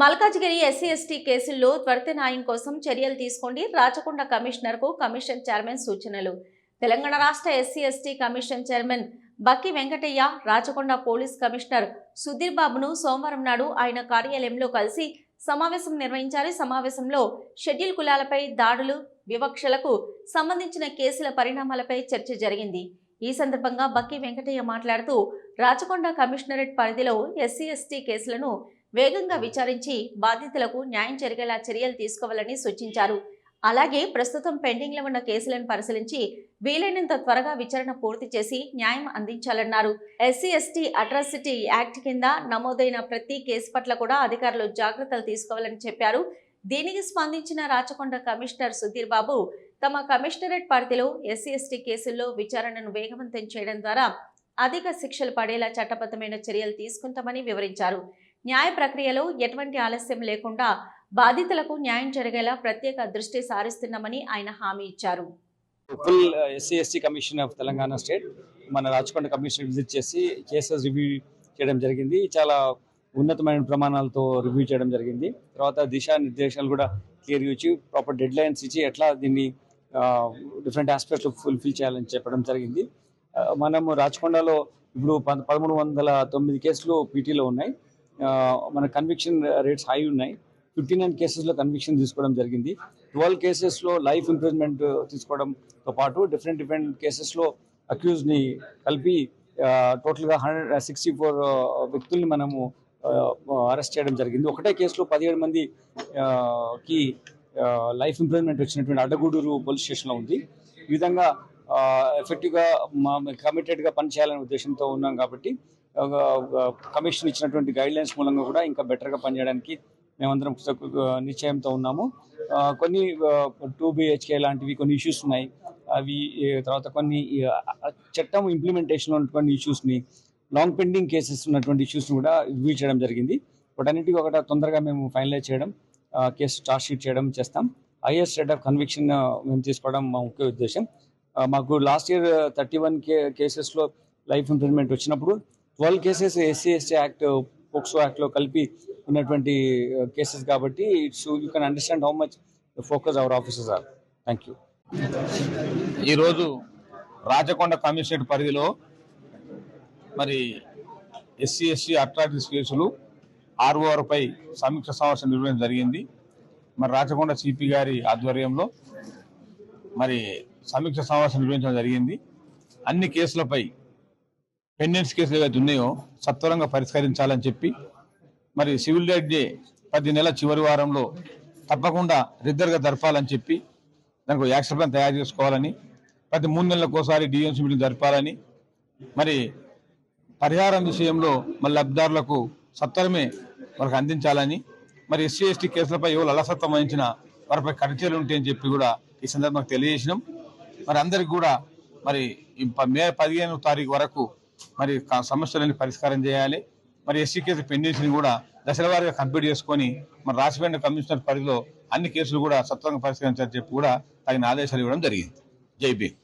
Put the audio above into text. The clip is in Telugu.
మల్కాజ్గిరి ఎస్సీ ఎస్టీ కేసుల్లో త్వరిత న్యాయం కోసం చర్యలు తీసుకోండి. రాచకొండ కమిషనర్కు కమిషన్ చైర్మన్ సూచనలు. తెలంగాణ రాష్ట్ర SC ST commission chairman Bakki Venkataiah Rachakonda police commissioner Sudheer బాబును సోమవారం నాడు ఆయన కార్యాలయంలో కలిసి సమావేశం నిర్వహించారు సమావేశంలో షెడ్యూల్ కులాలపై దాడులు వివక్షలకు సంబంధించిన కేసుల పరిణామాలపై చర్చ జరిగింది. ఈ సందర్భంగా బక్కి వెంకటయ్య మాట్లాడుతూ రాచకొండ కమిషనరేట్ పరిధిలో ఎస్సీ ఎస్టీ కేసులను వేగంగా విచారించి బాధితులకు న్యాయం జరిగేలా చర్యలు తీసుకోవాలని సూచించారు. అలాగే ప్రస్తుతం పెండింగ్లో ఉన్న కేసులను పరిశీలించి వీలైనంత త్వరగా విచారణ పూర్తి చేసి న్యాయం అందించాలన్నారు. ఎస్సీ ఎస్టీ అట్రాసిటీ యాక్ట్ కింద నమోదైన ప్రతి కేసు పట్ల కూడా అధికారులు జాగ్రత్తలు తీసుకోవాలని చెప్పారు. దీనికి స్పందించిన రాచకొండ కమిషనర్ సుధీర్ బాబు తమ కమిషనరేట్ పరిధిలో ఎస్సీ ఎస్టీ కేసుల్లో విచారణను వేగవంతం చేయడం ద్వారా అధిక శిక్షలు పడేలా చట్టబద్ధమైన చర్యలు తీసుకుంటామని వివరించారు. న్యాయ ప్రక్రియలో ఎటువంటి ఆలస్యం లేకుండా బాధితులకు న్యాయం జరిగేలా ప్రత్యేక దృష్టి సారిస్తున్నామని ఆయన హామీ ఇచ్చారు. Full SC ST commission of Telangana state మన రాచకొండ కమిషన్ విజిట్ చేసి కేసెస్ రివ్యూ చేయడం జరిగింది. చాలా ఉన్నతమైన ప్రమాణాలతో రివ్యూ చేయడం జరిగింది. తర్వాత దిశానిర్దేశాలు కూడా క్లియర్ ఇచ్చి ప్రాపర్ డెడ్ లైన్స్ ఇచ్చి ఎట్లా దీన్ని డిఫరెంట్ ఆస్పెక్ట్స్ ఫుల్ఫిల్ చేయాలని చెప్పడం జరిగింది. మనము రాచకొండలో ఇప్పుడు పద పదమూడు వందల తొమ్మిది కేసులు పీటీలో ఉన్నాయి. మన కన్విక్షన్ రేట్స్ హై ఉన్నాయి. ఫిఫ్టీ నైన్ కేసెస్లో కన్విక్షన్ తీసుకోవడం జరిగింది. ట్వెల్వ్ కేసెస్లో లైఫ్ ఇంప్రూవ్మెంట్ తీసుకోవడంతో పాటు డిఫరెంట్ డిఫరెంట్ కేసెస్లో అక్యూజ్ని కలిపి టోటల్గా హండ్రెడ్ సిక్స్టీ ఫోర్ వ్యక్తుల్ని మనము అరెస్ట్ చేయడం జరిగింది. ఒకటే కేసులో పదిహేడు మంది కి లైఫ్ ఇంప్రూవ్మెంట్ వచ్చినటువంటి అడ్డగూడూరు పోలీస్ స్టేషన్లో ఉంది. ఈ విధంగా ఎఫెక్టివ్గా మా కమిటెడ్గా పనిచేయాలనే ఉద్దేశంతో ఉన్నాం కాబట్టి కమిషన్ ఇచ్చినటువంటి గైడ్ లైన్స్ మూలంగా కూడా ఇంకా బెటర్గా పనిచేయడానికి మేమందరం నిశ్చయంతో ఉన్నాము. కొన్ని టూ బిహెచ్కే లాంటివి కొన్ని ఇష్యూస్ ఉన్నాయి. అవి తర్వాత కొన్ని చట్టం ఇంప్లిమెంటేషన్ ఉన్నటువంటి ఇష్యూస్ని లాంగ్ పెండింగ్ కేసెస్ ఉన్నటువంటి ఇష్యూస్ని కూడా రివ్యూ చేయడం జరిగింది. వాటన్నిటికీ ఒకట తొందరగా మేము ఫైనలైజ్ చేయడం కేసు చార్జ్ షీట్ చేయడం చేస్తాం. హైయెస్ట్ రేట్ ఆఫ్ కన్విక్షన్ మేము తీసుకోవడం మా ముఖ్య ఉద్దేశం. మాకు last year thirty one K కేసెస్లో లైఫ్ ఇంప్రూవ్మెంట్ వచ్చినప్పుడు twelve cases SC ST act POCSO యాక్ట్లో కలిపి ఉన్నటువంటి కేసెస్ కాబట్టి it's you can understand how much focus our officers are thank you ఈరోజు రాచకొండ కమిషనరేట్ పరిధిలో మరి ఎస్సీ ఎస్సీ అట్రాక్టివ్స్ కేసులు ఆర్ఓఆర్పై సమీక్ష సమావేశం నిర్వహించడం జరిగింది. మరి రాచకొండ సిపి గారి ఆధ్వర్యంలో మరి సమీక్ష సమావేశం నిర్వహించడం జరిగింది. అన్ని కేసులపై పెండెన్స్ కేసులు ఏవైతే ఉన్నాయో సత్వరంగా పరిష్కరించాలని చెప్పి మరి సివిల్ జడ్జి ప్రతి నెల చివరి వారంలో తప్పకుండా రిద్దరుగా జరపాలని చెప్పి దానికి యాక్షన్ ప్లాన్ తయారు చేసుకోవాలని ప్రతి మూడు నెలలకోసారి డిఎంసీ మీటింగ్ జరపాలని మరి పరిహారం విషయంలో మరి లబ్ధిదారులకు సత్వరమే వారికి అందించాలని మరి ఎస్సీ ఎస్టీ కేసులపై ఎవరు అలసత్వం వహించిన వారిపై కఠినలు ఉంటాయని చెప్పి కూడా ఈ సందర్భంగా తెలియజేసినాం. మరి అందరికి కూడా మరి ఈ ప- మే పదిహేను తారీఖు వరకు మరి క- సమస్యలన్నీ పరిష్కారం చేయాలి. మరి ఎస్సీ కేసు పెండింగ్స్ని కూడా దశల వారీగా కంప్లీట్ చేసుకొని మరి రాసిపోయిన కమిషనర్ పరిధిలో అన్ని కేసులు కూడా సత్వరంగా పరిష్కరించాలని చెప్పి కూడా తగిన ఆదేశాలు ఇవ్వడం జరిగింది. జై భీమ్.